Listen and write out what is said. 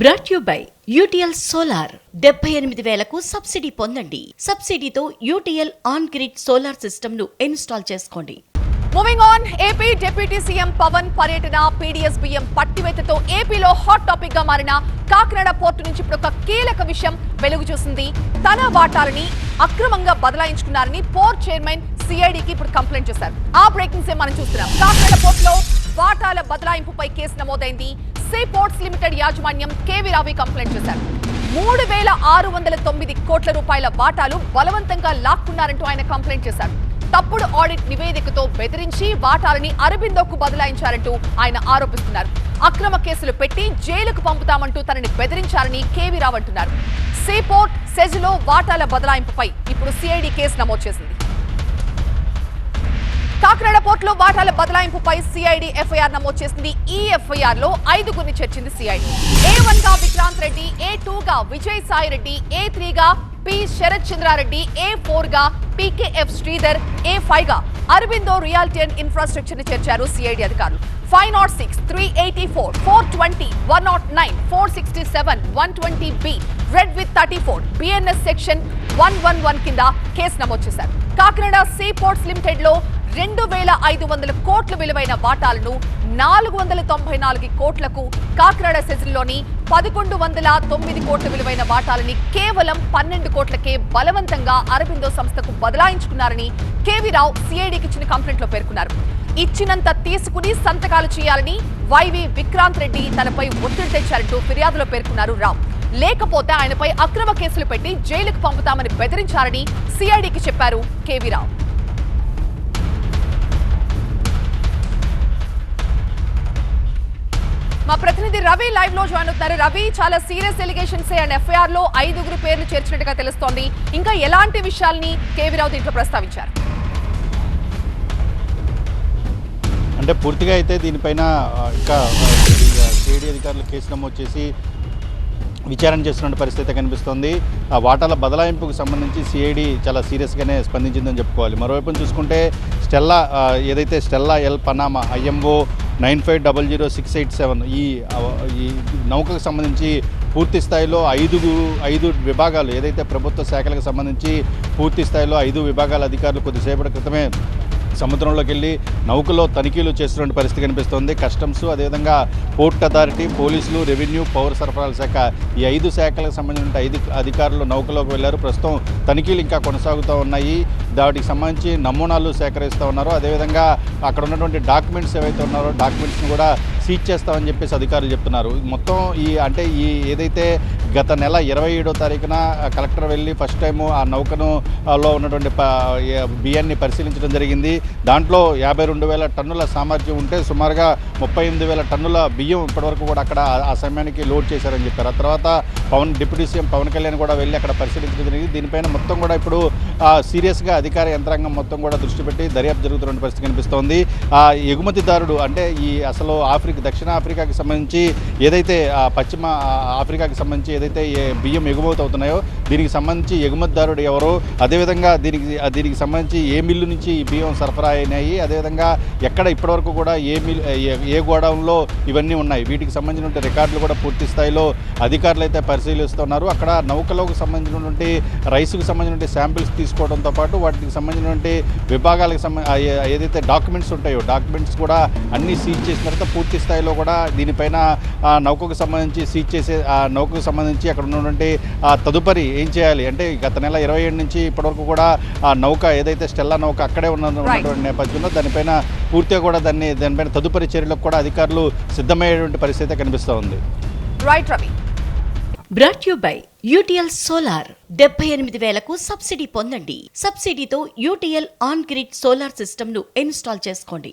Brought you by UTL solar డెబ్బై ఎనిమిది వేలకు సబ్సిడీ పొందండి. సబ్సిడీతో యూటీఎల్ ఆన్ గ్రిడ్ సోలార్ సిస్టమ్ను ఇన్స్టాల్ చేసుకోండి. Moving on AP deputy CM Pawan పర్యటన పీడీఎస్ బియ్యం పట్టివేతతో ఏపీలో హాట్ టాపిక్గా మారిన కాకినాడ పోర్టు నుంచి ఇప్పుడు ఒక కీలక విషయం వెలుగు చూసింది. తన వాటాలని అక్రమంగా బదలాయించుకున్నారని పోర్ట్ చైర్మన్ సిఐడికి ఇప్పుడు కంప్లైంట్ చేశారు. ఆ బ్రేకింగ్స్ మనం చూస్తున్నాం. కాకినాడ పోర్టులో వాటాల బదలాయింపుపై కేసు నమోదైంది. సే పోర్ట్స్ లిమిటెడ్ యాజమాన్యం కేవీ రావి కంప్లైంట్ చేశారు. మూడు వేల ఆరు వందల తొమ్మిది కోట్ల రూపాయల వాటాలు బలవంతంగా లాక్కున్నారంటూ ఆయన కంప్లైంట్ చేశారు. తప్పుడు ఆడిట్ నివేదికతో బెదిరించి వాటాలని అరబిందోకు బదలాయించారంటూ ఆయన ఆరోపిస్తున్నారు. అక్రమ కేసులు పెట్టి జైలుకు పంపుతామంటూ తనని బెదిరించారని కేవీ రావు అంటున్నారు. సీపోర్ట్ సెజ్లో వాటాల బదలాయింపుపై ఇప్పుడు సిఐడి కేసు నమోదు చేసింది. కాకినాడ పోర్టులో వాటాల బదలాయింపుపై సిఐడి ఎఫ్ఐఆర్ నమోదు చేసింది. ఈ ఎఫ్ఐఆర్లో ఐదుగురిని చేర్చింది సిఐడి ఏ వన్గా విక్రాంత్ రెడ్డి ఏ టూ గా విజయ్ సాయి రెడ్డి ఏ త్రీ గా పి శరత్ చంద్రారెడ్డి ఏ ఫోర్గా పీకేఎఫ్ శ్రీధర్ ఏ ఫైవ్గా అరవిందో రియాలిటీ అండ్ ఇన్ఫ్రాస్ట్రక్చర్ని చేర్చారు సిఐడి అధికారులు. Five not six three eighty four four twenty one not nine four sixty seven one twenty B read with thirty four BNS section one one one కింద కేసు నమోదు చేశారు. Kakinada see ports లిమిటెడ్లో రెండు వేల ఐదు వందల కోట్ల విలువైన వాటాలను నాలుగు వందల తొంభై నాలుగు కోట్లకు కాకినాడ సెజిల్లోని పదకొండు వందల తొమ్మిది కోట్ల విలువైన వాటాలని కేవలం పన్నెండు కోట్లకే బలవంతంగా అరబిందో సంస్థకు బదలాయించుకున్నారని కేవీ రావు సిఐడికి ఇచ్చిన కంప్లైంట్లో పేర్కొన్నారు. ఇచ్చినంత తీసుకుని సంతకాలు చేయాలని వైవి విక్రాంత్ రెడ్డి తనపై ఒత్తిడి తెచ్చారంటూ ఫిర్యాదులో పేర్కొన్నారు రావు. లేకపోతే ఆయనపై అక్రమ కేసులు పెట్టి జైలుకు పంపుతామని బెదిరించారని సిఐడికి చెప్పారు కేవీరావు ప్రతినిధి రవి లైవ్లో జాయిన్ అవుతున్నారు. రవి చాలా సీరియస్ ఎలిగేషన్స్ అండ్ ఎఫ్ఐఆర్లో ఐదుగురు పేర్లు చేర్చినట్టుగా తెలుస్తోంది. ఇంకా ఎలాంటి విషయాల్ని కేవీరావు దీంట్లో ప్రస్తావించారు? అంటే పూర్తిగా అయితే దీనిపైన ఇంకా సిఐడి అధికారులు కేసు నమోదు చేసి విచారణ చేస్తున్న పరిస్థితి కనిపిస్తోంది. ఆ వాటాల బదలాయింపుకు సంబంధించి సిఐడి చాలా సీరియస్గానే స్పందించిందని చెప్పుకోవాలి. మరోవైపు చూసుకుంటే స్టెల్లా ఏదైతే Stella L Panama IMO nine five double zero six eight seven ఈ ఈ నౌకకు సంబంధించి పూర్తి స్థాయిలో ఐదు ఐదు విభాగాలు ఏదైతే ప్రభుత్వ శాఖలకు సంబంధించి పూర్తి స్థాయిలో ఐదు విభాగాల అధికారులు కొద్దిసేపటి క్రితమే సముద్రంలోకి వెళ్ళి నౌకలో తనిఖీలు చేస్తున్న పరిస్థితి కనిపిస్తోంది. కస్టమ్స్ అదేవిధంగా పోర్ట్ అథారిటీ పోలీసులు రెవెన్యూ పౌర సరఫరాల శాఖ ఈ ఐదు శాఖలకు సంబంధించిన ఐదు అధికారులు నౌకలోకి వెళ్ళారు. ప్రస్తుతం తనిఖీలు ఇంకా కొనసాగుతూ ఉన్నాయి. దానికి సంబంధించి నమూనాలు సేకరిస్తూ ఉన్నారు అదేవిధంగా అక్కడ ఉన్నటువంటి డాక్యుమెంట్స్ ఏవైతే ఉన్నారో డాక్యుమెంట్స్ని కూడా సీజ్ చేస్తామని చెప్పేసి అధికారులు చెప్తున్నారు. మొత్తం ఈ అంటే ఈ ఏదైతే గత నెల ఇరవై ఏడో తారీఖున కలెక్టర్ వెళ్ళి ఫస్ట్ టైము ఆ నౌకను లో ఉన్నటువంటి బియ్యాన్ని పరిశీలించడం జరిగింది. దాంట్లో యాభై రెండు వేల టన్నుల సామర్థ్యం ఉంటే సుమారుగా ముప్పై ఎనిమిది వేల టన్నుల బియ్యం ఇప్పటివరకు కూడా అక్కడ ఆ- సమయానికి లోడ్ చేశారని చెప్పారు. ఆ తర్వాత పవన్ డిప్యూటీ సీఎం పవన్ కళ్యాణ్ కూడా వెళ్ళి అక్కడ పరిశీలించడం జరిగింది. దీనిపైన మొత్తం కూడా ఇప్పుడు సీరియస్గా అధికార యంత్రాంగం మొత్తం కూడా దృష్టి పెట్టి దర్యాప్తు జరుగుతున్న పరిస్థితి కనిపిస్తోంది. ఆ ఎగుమతిదారుడు అంటే ఈ అసలు ఆఫ్రికా దక్షిణ ఆఫ్రికాకి సంబంధించి ఏదైతే పశ్చిమ ఆఫ్రికాకి సంబంధించి ఏదైతే ఏ బియ్యం ఎగుమతి అవుతున్నాయో దీనికి సంబంధించి ఎగుమతిదారుడు ఎవరు అదేవిధంగా దీనికి దీనికి సంబంధించి ఏ మిల్లు నుంచి ఈ బియ్యం సరఫరా అయినాయి అదేవిధంగా ఎక్కడ ఇప్పటివరకు కూడా ఏ మిల్ ఏ- గోడౌన్లో ఇవన్నీ ఉన్నాయి. వీటికి సంబంధించిన రికార్డులు కూడా పూర్తి స్థాయిలో అధికారులు అయితే పరిశీలిస్తున్నారు. అక్కడ నౌకలకు సంబంధించినటువంటి రైస్కు సంబంధించిన శాంపిల్స్ తీసుకోవడంతో పాటు వాటికి సంబంధించినటువంటి విభాగాలకు సంబంధ ఏదైతే డాక్యుమెంట్స్ ఉంటాయో డాక్యుమెంట్స్ కూడా అన్నీ సీజ్ చేసిన తర్వాత పూర్తి స్థాయిలో కూడా దీనిపైన నౌకకు సంబంధించి సీజ్ చేసే ఆ నౌకకు సంబంధించి అక్కడ ఉన్నటువంటి తదుపరి ఏం చేయాలి? అంటే గత నెల ఇరవై ఏడు నుంచి ఇప్పటివరకు కూడా ఆ నౌక ఏదైతే స్టెల్లా నౌక అక్కడే ఉన్న ఉన్నటువంటి నేపథ్యంలో దానిపైన పూర్తిగా కూడా దాన్ని దానిపైన తదుపరి చర్యలకు కూడా అధికారులు సిద్ధమయ్యేటువంటి పరిస్థితి కనిపిస్తూ ఉంది. Right Ravi brought you by UTL solar డెబ్బై ఎనిమిది వేలకు సబ్సిడీ పొందండి. సబ్సిడీతో యూటీఎల్ ఆన్ గ్రిడ్ సోలార్ సిస్టమ్ను ఇన్స్టాల్ చేసుకోండి.